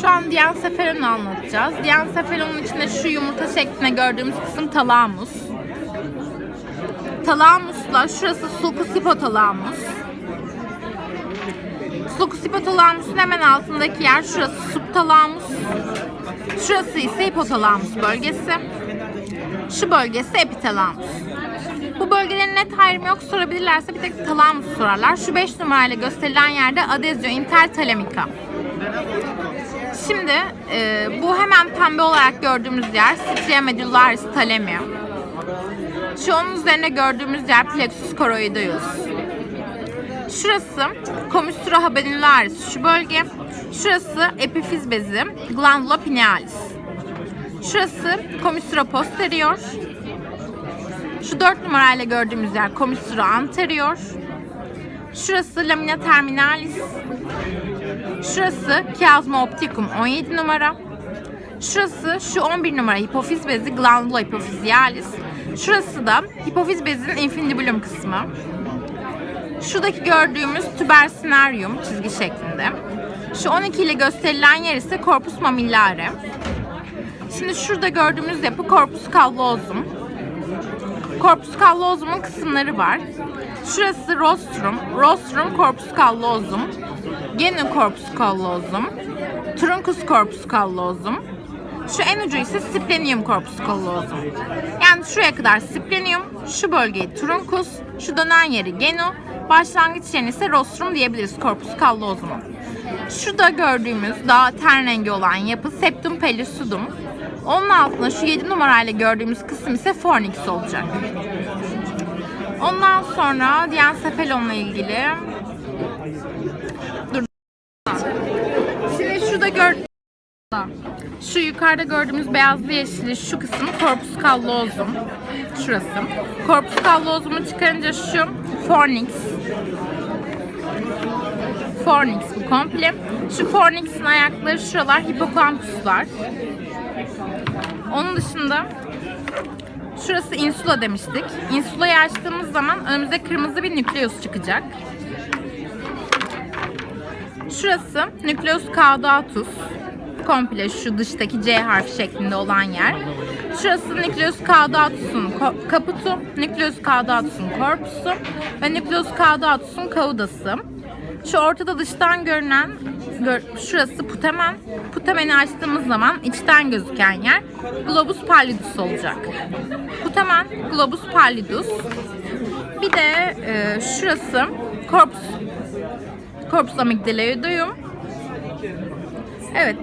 Şu an diencephalon'u anlatacağız. Diencephalon'un içinde şu yumurta şeklinde gördüğümüz kısım talamus. Talamusla şurası. Sulcus hypothalamus'un hemen altındaki yer şurası subthalamus. Şurası ise hipotalamus bölgesi. Şu bölgesi epitalamus. Bu bölgelerin net ayrımı yok sorabilirlerse bir tek talamus sorarlar. Şu 5 numarayla gösterilen yerde adezio intertalamika. Şimdi e, bu hemen pembe olarak gördüğümüz yer stria medullaris thalamium. Şu onun üzerine gördüğümüz yer plexus choroideus. Şurası commissura habenularis şu bölge. Şurası epifiz bezi glandula pinealis. Şurası commissura posterior. Şu 4 numarayla gördüğümüz yer commissura anterior. Şurası lamina terminalis. Şurası chiasma opticum 17 numara. Şurası şu 11 numara hipofiz bezi glandula hypophysealis. Şurası da hipofiz bezinin infundibulum kısmı. Şuradaki gördüğümüz tubersinarium çizgi şeklinde. Şu 12 ile gösterilen yer ise corpus mamillare. Şimdi şurada gördüğümüz yapı corpus callosum. Corpus callosum'un kısımları var. Şurası rostrum, rostrum corpus callosum, genu corpus callosum, truncus corpus callosum. Şu en ucu ise splenium corpus callosum. Yani şuraya kadar splenium, şu bölgeyi truncus, şu dönen yeri genu, başlangıç yerini ise rostrum diyebiliriz corpus callosum'un. Şurada gördüğümüz daha ten rengi olan yapı septum pellucidum. Onun altında şu 7 numarayla gördüğümüz kısım ise fornix olacak. Ondan sonra diencephalonla ilgili Dur. Şimdi şurada gör şu yukarıda gördüğümüz beyazlı yeşili şu kısım corpus callosum. Şurası. Corpus callosum'u çıkarınca şu fornix. Fornix bu komple. Şu fornix'in ayakları şuralar hipokampuslar. Onun dışında şurası insula demiştik. Insulayı açtığımız zaman önümüze kırmızı bir nükleus çıkacak. Şurası nükleus caudatus. Komple şu dıştaki C harfi şeklinde olan yer. Şurası nükleus caudatus'un kaputu, nükleus caudatus'un korpusu ve nükleus caudatus'un kaudası. Şu ortada dıştan görünen gör- şurası putamen. Putameni açtığımız zaman içten gözüken yer globus pallidus olacak. Putamen, globus pallidus. Bir de e, şurası corpus corpus amygdaloideum. Evet.